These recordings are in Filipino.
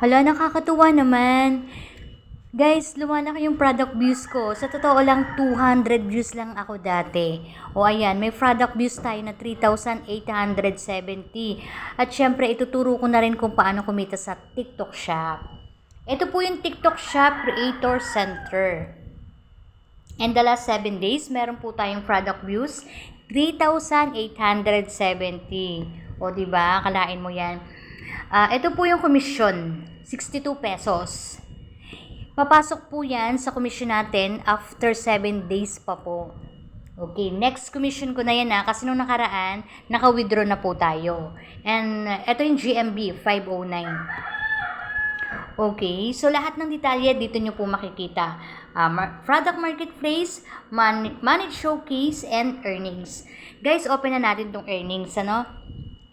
Hala, nakakatuwa naman. Guys, lumalaki yung product views ko. Sa totoo lang, 200 views lang ako dati. O ayan, may product views tayo na 3,870. At syempre, ituturo ko na rin kung paano kumita sa TikTok Shop. Ito po yung TikTok Shop Creator Center. And the last 7 days, meron po tayong product views, 3,870. O, di ba? Kalain mo yan. Ah, ito po yung komisyon, 62 pesos. Papasok po yan sa commission natin after 7 days pa po. Okay, next commission ko na yan na kasi nung nakaraan, naka-withdraw na po tayo. And uh, ito yung GMB 509. Okay, so lahat ng detalye dito nyo po makikita. Ah, mar- product marketplace, man- manage showcase, and earnings. Guys, open na natin tong earnings, ano?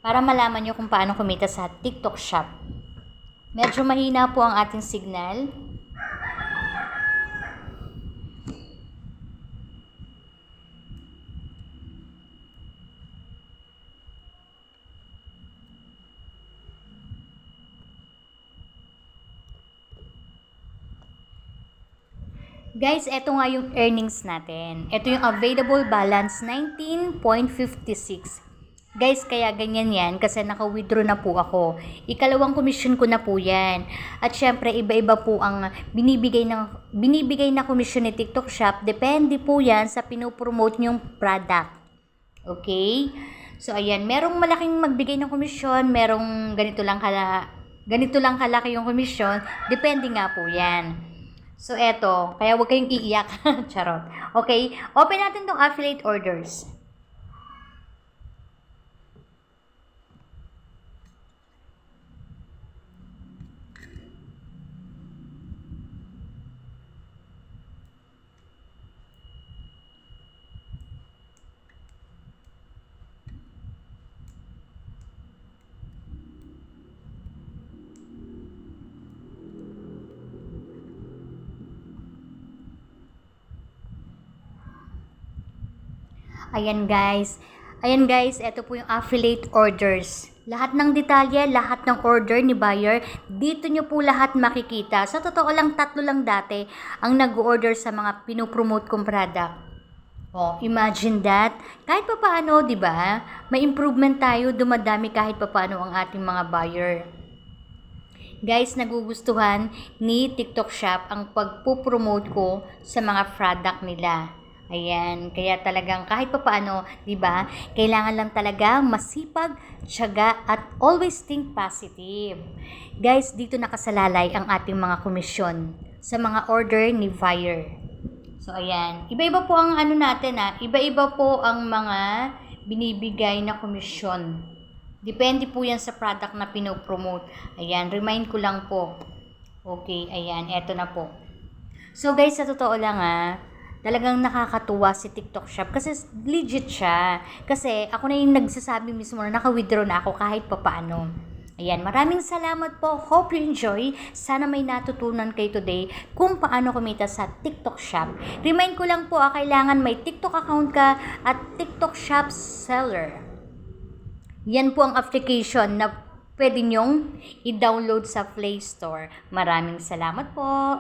Para malaman nyo kung paano kumita sa TikTok shop. Medyo mahina po ang ating signal. Guys, eto nga yung earnings natin. Ito yung available balance, 19.56. Guys, kaya ganyan yan kasi naka-withdraw na po ako. Ikalawang commission ko na po yan. At syempre, iba-iba po ang binibigay, ng, binibigay na commission ni TikTok Shop. Depende po yan sa pinopromote nyong product. Okay? So, ayan. Merong malaking magbigay ng komisyon. Merong ganito lang kala, ganito lang kalaki yung komisyon. Depende nga po yan. So, eto. Kaya huwag kayong iiyak. Charot. Okay? Open natin tong affiliate orders. Ayan guys. Ayan guys, ito po yung affiliate orders. Lahat ng detalye, lahat ng order ni buyer, dito nyo po lahat makikita. Sa totoo lang, tatlo lang dati ang nag-order sa mga pinopromote kong product. Oh, imagine that. Kahit pa paano, di ba? May improvement tayo, dumadami kahit pa paano ang ating mga buyer. Guys, nagugustuhan ni TikTok Shop ang pagpupromote ko sa mga product nila. Ayan, kaya talagang kahit pa paano, 'di ba? Kailangan lang talaga masipag, tiyaga at always think positive. Guys, dito nakasalalay ang ating mga komisyon sa mga order ni buyer. So ayan, iba-iba po ang ano natin ah, iba-iba po ang mga binibigay na komisyon. Depende po yan sa product na pinopromote. Ayan, remind ko lang po. Okay, ayan, eto na po. So guys, sa totoo lang ah, talagang nakakatuwa si TikTok Shop kasi legit siya. Kasi ako na yung nagsasabi mismo na naka-withdraw na ako kahit papaano. Ayan, maraming salamat po. Hope you enjoy. Sana may natutunan kayo today kung paano kumita sa TikTok Shop. Remind ko lang po, ah, kailangan may TikTok account ka at TikTok Shop seller. Yan po ang application na pwede nyong i-download sa Play Store. Maraming salamat po.